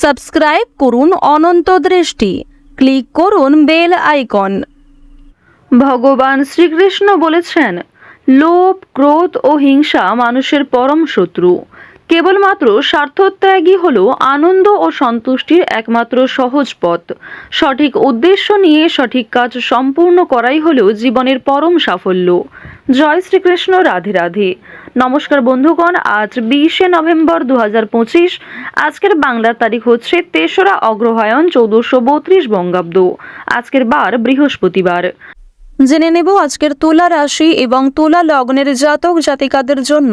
Subscribe করুন অনন্ত দৃষ্টি। Click করুন বেল আইকন। ভগবান শ্রীকৃষ্ণ বলেছেন, লোভ, ক্রোধ ও হিংসা মানুষের পরম শত্রু। কেবলমাত্র স্বার্থত্যাগই হল আনন্দ ও সন্তুষ্টির একমাত্র সহজ পথ। সঠিক উদ্দেশ্য নিয়ে সঠিক কাজ সম্পূর্ণ করাই হল জীবনের পরম সাফল্য। জয় শ্রীকৃষ্ণ, রাধে রাধে। নমস্কার বন্ধুগণ, আজ বিশে নভেম্বর দু আজকের বাংলার তারিখ হচ্ছে তেসরা অগ্রহায়ণ চৌদ্দশো বত্রিশ বঙ্গাব্দ। আজকের বার বৃহস্পতিবার। জেনে নেব আজকের তুলা রাশি এবং তুলা লগ্নের জাতক জাতিকাদের জন্য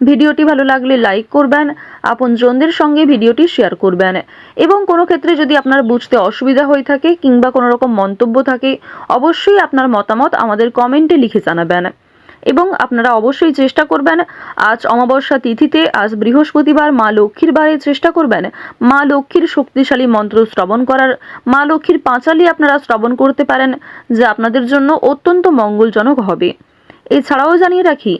ভিডিওটি ভালো লাগলে লাইক করবেন, আপনজনদের সঙ্গে ভিডিওটি শেয়ার করবেন। এবং কোনো ক্ষেত্রে যদি আপনার বুঝতে অসুবিধা হয়ে থাকে কিংবা কোনো রকম মন্তব্য থাকে, অবশ্যই আপনার মতামত আমাদের কমেন্টে লিখে জানাবেন। এবং আপনারা অবশ্যই চেষ্টা করবেন, আজ অমাবস্যা তিথিতে আজ বৃহস্পতিবার মা লক্ষ্মীর বারে চেষ্টা করবেন, মা লক্ষ্মীর শক্তিশালী মন্ত্র শ্রবণ করার। মা লক্ষ্মীর পাঁচালি আপনারা শ্রবণ করতে পারেন, যা আপনাদের জন্য অত্যন্ত মঙ্গলজনক হবে। এছাড়াও জানিয়ে রাখি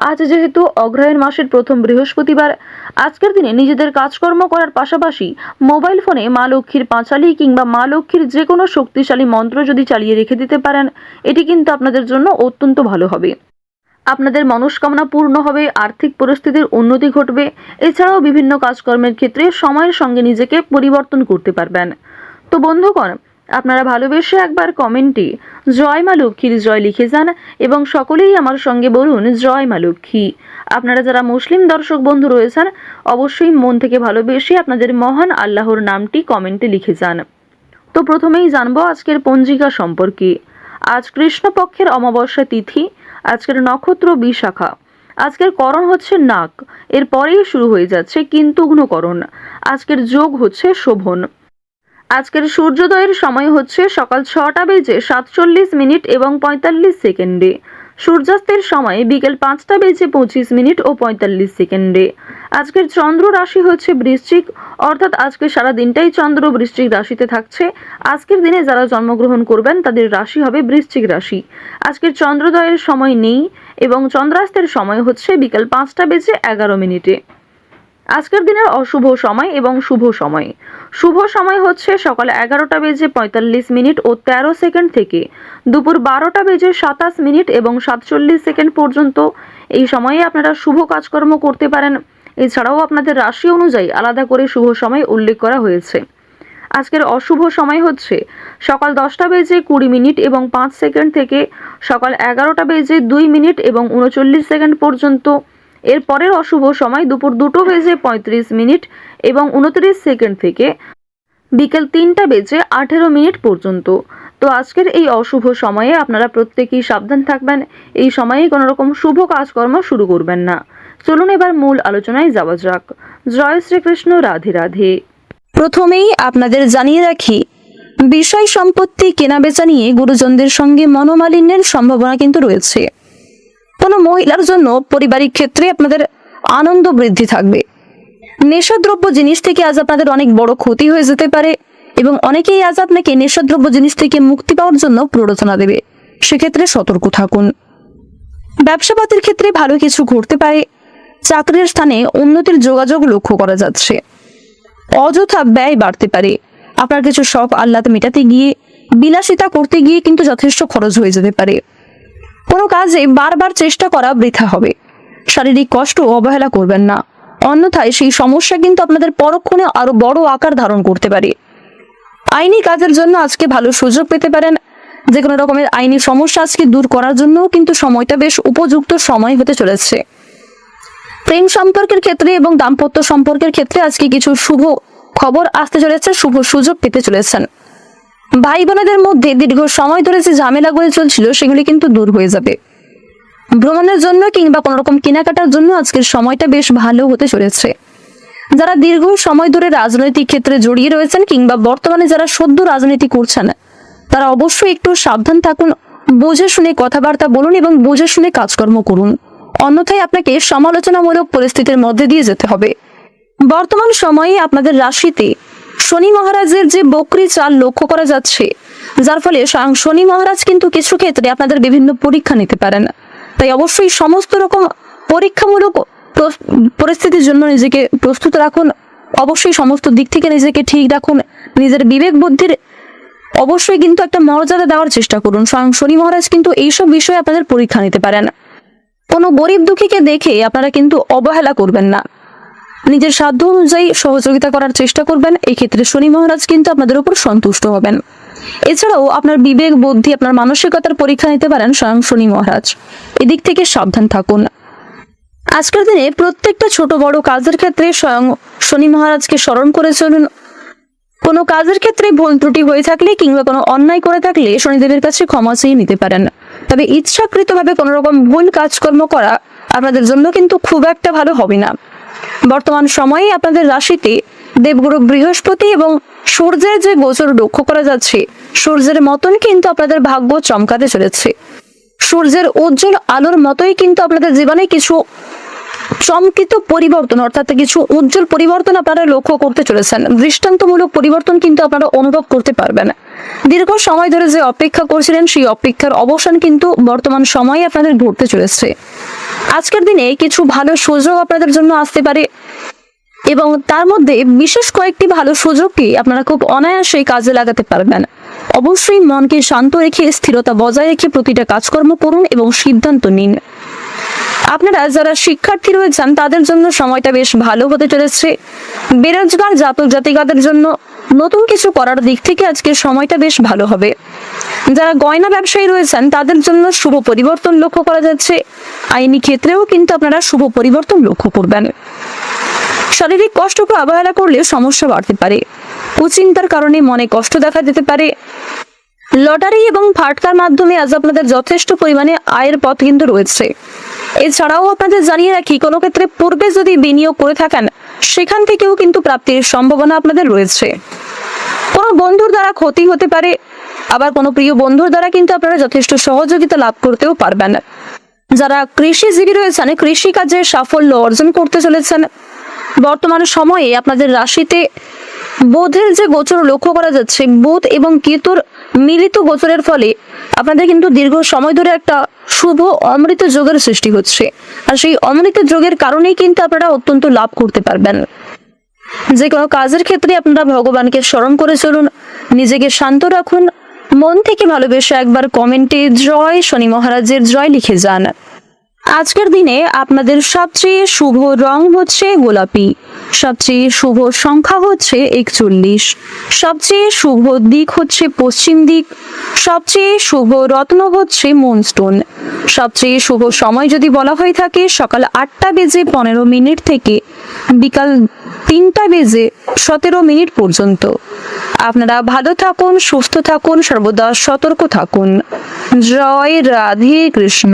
আজ যেহেতু অগ্রহায়ণ মাসের প্রথম বৃহস্পতিবার, আজকের দিনে নিজেদের কাজকর্ম করার পাশাপাশি মোবাইল ফোনে মা লক্ষ্মীর পাঁচালি কিংবা মা লক্ষ্মীর যে কোনো শক্তিশালী মন্ত্র যদি চালিয়ে রেখে দিতে পারেন, এটি কিন্তু আপনাদের জন্য অত্যন্ত ভালো হবে। আপনাদের মনস্কামনা পূর্ণ হবে, আর্থিক পরিস্থিতির উন্নতি ঘটবে। এছাড়াও বিভিন্ন কাজকর্মের ক্ষেত্রে সময়ের সঙ্গে নিজেকে পরিবর্তন করতে পারবেন। তো বন্ধুগণ আপনারা ভালোবেসে একবার কমেন্টে জয় মা লক্ষ্মীর জয় লিখে যান এবং সকলেই আমার সঙ্গে বলুন, জয় মা লক্ষ্মী। আপনারা যারা মুসলিম দর্শক বন্ধু রয়েছেন, অবশ্যই মন থেকে ভালোবেসে আপনাদের মহান আল্লাহর নামটি কমেন্টে লিখে যান। তো প্রথমেই জানব আজকের পঞ্জিকা সম্পর্কে। আজ কৃষ্ণপক্ষের অমাবস্যা তিথি, আজকের নক্ষত্র বিশাখা। আজকের করণ হচ্ছে নাক এরপরেই শুরু হয়ে যাচ্ছে কিন্তু করণ আজকের যোগ হচ্ছে শোভন। আজকের সূর্যোদয়ের সময় হচ্ছে সকাল ছটা বেজে সাতচল্লিশ মিনিট এবং পঁয়তাল্লিশ সেকেন্ডে। সূর্যাস্তের সময় বিকেল পাঁচটা বেজে পঁচিশ মিনিট ও পঁয়তাল্লিশ সেকেন্ডে। আজকের চন্দ্র রাশি হচ্ছে বৃশ্চিক, অর্থাৎ আজকে সারা দিনটাই চন্দ্র বৃশ্চিক রাশিতে থাকছে। আজকের দিনে যারা জন্মগ্রহণ করবেন, তাদের রাশি হবে বৃশ্চিক রাশি। আজকের চন্দ্রোদয়ের সময় নেই এবং চন্দ্রাস্তের সময় হচ্ছে বিকেল পাঁচটা বেজে এগারো মিনিটে। আজকের দিনের অশুভ সময় এবং শুভ সময়। শুভ সময় হচ্ছে সকাল এগারোটা বেজে পঁয়তাল্লিশ মিনিট ও তেরো সেকেন্ড থেকে। দুপুর বারোটা বেজে সাতাশ মিনিট এবং সাতচল্লিশ সেকেন্ড পর্যন্ত। এই সময়ে আপনারা শুভ কাজকর্ম করতে পারেন। এছাড়াও আপনাদের রাশি অনুযায়ী আলাদা করে শুভ সময় উল্লেখ করা হয়েছে। আজকের অশুভ সময় হচ্ছে সকাল দশটা বেজে কুড়ি মিনিট এবং পাঁচ সেকেন্ড থেকে সকাল এগারোটা বেজে দুই মিনিট এবং উনচল্লিশ সেকেন্ড পর্যন্ত। এর পরের অশুভ সময় দুপুর দুটো বেজে পঁয়ত্রিশ মিনিট এবং উনত্রিশ সেকেন্ড থেকে বিকেল তিনটা বেজে আঠেরো মিনিট পর্যন্ত। তো আজকের এই অশুভ সময়ে আপনারা প্রত্যেকেই সাবধান থাকবেন। এই সময়ে কোনো রকম শুভ কাজকর্ম শুরু করবেন না। চলুন এবার মূল আলোচনায় যাওয়া যাক। জয় শ্রীকৃষ্ণ, রাধে রাধে। প্রথমেই আপনাদের জানিয়ে রাখি, বিষয় সম্পত্তি কেনাবেচা নিয়ে গুরুজনদের সঙ্গে মনোমালিন্যের সম্ভাবনা কিন্তু রয়েছে। কোনো মহিলার জন্য পারিবারিক ক্ষেত্রে আপনাদের আনন্দ বৃদ্ধি থাকবে। নেশাদ্রব্য জিনিস থেকে আজ আপনাদের অনেক বড় ক্ষতি হয়ে যেতে পারে এবং অনেকেই আজ আপনাকে নেশাদ্রব্য জিনিস থেকে মুক্তি পাওয়ার জন্য প্ররোচনা দেবে। সেক্ষেত্রে সতর্ক থাকুন। ব্যবসাপাতির ক্ষেত্রে ভালো কিছু ঘটতে পারে। চাকরির স্থানে উন্নতির যোগাযোগ লক্ষ্য করা যাচ্ছে। অযথা ব্যয় বাড়তে পারে। আপনার কিছু শখ আহ্লাদ মেটাতে গিয়ে, বিলাসিতা করতে গিয়ে কিন্তু যথেষ্ট খরচ হয়ে যেতে পারে। কোনো কাজে বারবার চেষ্টা করা বৃথা হবে। শারীরিক কষ্ট অবহেলা করবেন না। অন্যথায় সেই সমস্যা কিন্তু আপনাদের পরক্ষণে আরও বড় আকার ধারণ করতে পারে। আইনি কাজের জন্য আজকে ভালো সুযোগ পেতে পারেন। যে কোনো রকমের আইনি সমস্যা আজকে দূর করার জন্যও কিন্তু সময়টা বেশ উপযুক্ত সময় হতে চলেছে। প্রেম সম্পর্কের ক্ষেত্রে এবং দাম্পত্য সম্পর্কের ক্ষেত্রে আজকে কিছু শুভ খবর আসতে চলেছে, শুভ সুযোগ পেতে চলেছেন। ভাই বোনেদের মধ্যে দীর্ঘ সময় ধরে যে ঝামেলাগুলি চলছিল, সেগুলি কিন্তু দূর হয়ে যাবে। ভ্রমণের জন্য কিংবা কোনো রকম কেনাকাটার জন্য আজকের সময়টা বেশ ভালো হতে চলেছে। যারা দীর্ঘ সময় ধরে রাজনৈতিক ক্ষেত্রে জড়িয়ে রয়েছেন কিংবা বর্তমানে যারা সদ্য রাজনীতি করছেন, তারা অবশ্যই একটু সাবধান থাকুন, বুঝে শুনে কথাবার্তা বলুন এবং বুঝে শুনে কাজকর্ম করুন। অন্যথায় আপনাকে সমালোচনামূলক পরিস্থিতির মধ্যে দিয়ে যেতে হবে। বর্তমান সময়ে আপনাদের রাশিতে শনি মহারাজের যে বকরি চাল লক্ষ্য করা যাচ্ছে, যার ফলে স্বয়ং শনি মহারাজ কিন্তু কিছু ক্ষেত্রে আপনাদের বিভিন্ন পরীক্ষা নিতে পারেন। তাই অবশ্যই সমস্ত রকম পরীক্ষামূলক পরিস্থিতির জন্য নিজেকে প্রস্তুত রাখুন। অবশ্যই সমস্ত দিক থেকে নিজেকে ঠিক রাখুন। নিজের বিবেক বুদ্ধির অবশ্যই কিন্তু একটা মর্যাদা দেওয়ার চেষ্টা করুন। স্বয়ং শনি মহারাজ কিন্তু এইসব বিষয়ে আপনাদের পরীক্ষা নিতে পারেন। কোনো গরিব দুঃখীকে দেখে আপনারা কিন্তু অবহেলা করবেন না। নিজের সাধ্য অনুযায়ী সহযোগিতা করার চেষ্টা করবেন। এই ক্ষেত্রে শনি মহারাজ কিন্তু আপনাদের উপর সন্তুষ্ট হবেন। এছাড়াও আপনার বিবেক, বুদ্ধি, আপনার মানসিকতার পরীক্ষা নিতে পারেন স্বয়ং শনি মহারাজ। এদিক থেকে সাবধান থাকুন। আজকের দিনে প্রত্যেকটা ছোট বড় কাজের ক্ষেত্রে স্বয়ং শনি মহারাজকে স্মরণ করে চলুন। কোনো কাজের ক্ষেত্রে ভুল ত্রুটি হয়ে থাকলে কিংবা কোনো অন্যায় করে থাকলে শনিদেবের কাছে ক্ষমা চেয়ে নিতে পারেন। তবে ইচ্ছাকৃতভাবে কোনো রকম ভুল কাজকর্ম করা আপনাদের জন্য কিন্তু খুব একটা ভালো হবে না। বর্তমান সময়ে আপনাদের রাশিতে দেবগুরু বৃহস্পতি এবং সূর্যের যে গোচর লক্ষ্য করা যাচ্ছে, সূর্যের মতন কিন্তু আপনাদের ভাগ্য চমকাতে চলেছে। সূর্যের উজ্জ্বল আলোর মতোই কিন্তু আপনাদের জীবনে কিছু চমকিত পরিবর্তন, অর্থাৎ কিছু উজ্জ্বল পরিবর্তন আপনারা লক্ষ্য করতে চলেছেন। দৃষ্টান্তমূলক পরিবর্তন কিন্তু আপনারা অনুভব করতে পারবেন। দীর্ঘ সময় ধরে যে অপেক্ষা করছিলেন, সেই অপেক্ষার অবসান কিন্তু বর্তমান সময়ে আপনাদের ঘটতে চলেছে। আজকের দিনে কিছু ভালো সুযোগ আপনাদের জন্য আসতে পারে। এবং তার মধ্যে বিশেষ কয়েকটি ভালো সুযোগকে আপনারা খুব অনায়াসেই কাজে লাগাতে পারবেন। অবশ্যই মনকে শান্ত রেখে, স্থিরতা বজায় রেখে প্রতিটা কাজকর্ম করুন এবং সিদ্ধান্ত নিন। আপনারা যারা শিক্ষার্থী রয়েছেন, তাদের জন্য সময়টা বেশ ভালো হতে চলেছে। বেরোজগার জাতক জাতিকাদের জন্য নতুন কিছু করার দিক থেকে আজকের সময়টা বেশ ভালো হবে। যারা গয়না ব্যবসায়ী রয়েছেন, তাদের জন্য শুভ পরিবর্তন লক্ষ্য করা যাচ্ছে। আইনি ক্ষেত্রেও কিন্তু আপনারা শুভ পরিবর্তন লক্ষ্য করবেন। শারীরিক কষ্টকে অবহেলা করলে সমস্যা বাড়তে পারে। কুচিন্তার কারণে মনে কষ্ট দেখা দিতে পারে। লটারি এবং ফাটকার মাধ্যমে আজ আপনাদের যথেষ্ট পরিমাণে আয়ের পথ কিন্তু রয়েছে। এছাড়াও আপনাদের জানিয়ে রাখি, কোনো ক্ষেত্রে পূর্বে যদি বিনিয়োগ করে থাকেন, সেখান থেকেও কিন্তু প্রাপ্তির সম্ভাবনা আপনাদের রয়েছে। কোনো বন্ধুর দ্বারা ক্ষতি হতে পারে আবার কোনো প্রিয় বন্ধুর দ্বারা কিন্তু আপনারা যথেষ্ট সহযোগিতা লাভ করতেও পারবেন। যারা কৃষিজীবী রয়েছেন কৃষিকাজে সাফল্য অর্জন করতে চলেছেন, বর্তমান সময়ে আপনাদের রাশিতে বোধের যে গোচর লক্ষ্য করা যাচ্ছে, বোধ এবং কেতুর মিলিত গোচরের ফলে আপনাদের কিন্তু দীর্ঘ সময় ধরে একটা শুভ অমৃত যোগের সৃষ্টি হচ্ছে। আর সেই অমৃত যোগের কারণেই কিন্তু আপনারা অত্যন্ত লাভ করতে পারবেন। যে কোনো কাজের ক্ষেত্রে আপনারা ভগবানকে স্মরণ করে চলুন, নিজেকে শান্ত রাখুন মন থেকে ভালোবেসে একবার কমেন্টে জয়, শনি মহারাজের জয় লিখে যান। আজকের দিনে আপনাদের সবচেয়ে শুভ রং হচ্ছে গোলাপি, সবচেয়ে শুভ সংখ্যা হচ্ছে একচল্লিশ, সবচেয়ে শুভ দিক হচ্ছে পশ্চিম দিক, সবচেয়ে শুভ রত্ন হচ্ছে মুনস্টোন, সবচেয়ে শুভ সময় যদি বলা হয়ে থাকে সকাল আটটা বেজে পনেরো মিনিট থেকে বিকাল তিনটা বেজে সতেরো মিনিট পর্যন্ত। আপনারা ভালো থাকুন সুস্থ থাকুন সর্বদা সতর্ক থাকুন। জয় রাধে কৃষ্ণ।